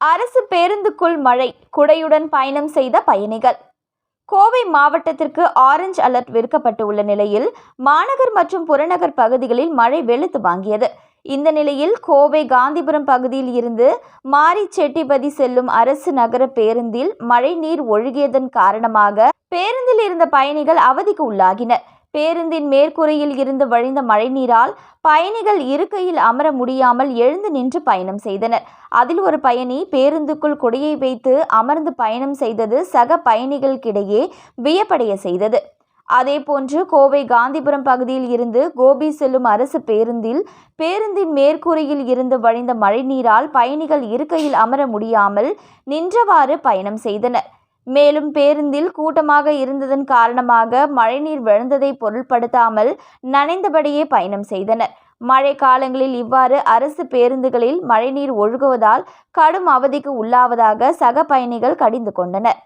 அரசு பேருந்துக்குள் மழை குடையுடன் பயணம் செய்த பயணிகள். கோவை மாவட்டத்திற்கு ஆரஞ்சு அலர்ட் விற்கப்பட்டு உள்ள நிலையில் மாநகர் மற்றும் புறநகர் பகுதிகளில் மழை வெளுத்து வாங்கியது. இந்த நிலையில் கோவை காந்திபுரம் பகுதியில் இருந்து மாரி செட்டிபதி செல்லும் அரசு நகர பேருந்தில் மழை நீர் ஒழுகியதன் காரணமாக பேருந்தில் இருந்த பயணிகள் அவதிக்கு உள்ளாகினர். பேருந்தின் மேற்கூரையில் இருந்து வழிந்த மழைநீரால் பயணிகள் இருக்கையில் அமர முடியாமல் எழுந்து நின்று பயணம் செய்தனர். அதில் ஒரு பயணி பேருந்துக்குள் கொடியை வைத்து அமர்ந்து பயணம் செய்தது சக பயணிகளுக்கிடையே வியப்படைய செய்தது. அதேபோன்று கோவை காந்திபுரம் பகுதியில் இருந்து கோபி செல்லும் அரசு பேருந்தில் பேருந்தின் மேற்கூரையில் இருந்து வழிந்த மழைநீரால் பயணிகள் இருக்கையில் அமர முடியாமல் நின்றவாறு பயணம் செய்தனர். மேலும் பேருந்தில் கூட்டமாக இருந்ததன் காரணமாக மழைநீர் விழுந்ததை பொருட்படுத்தாமல் நனைந்தபடியே பயணம் செய்தனர். மழை காலங்களில் இவ்வாறு அரசு பேருந்துகளில் மழைநீர் ஒழுகுவதால் கடும் அவதிக்கு உள்ளாவதாக சக பயணிகள் கடிந்து கொண்டனர்.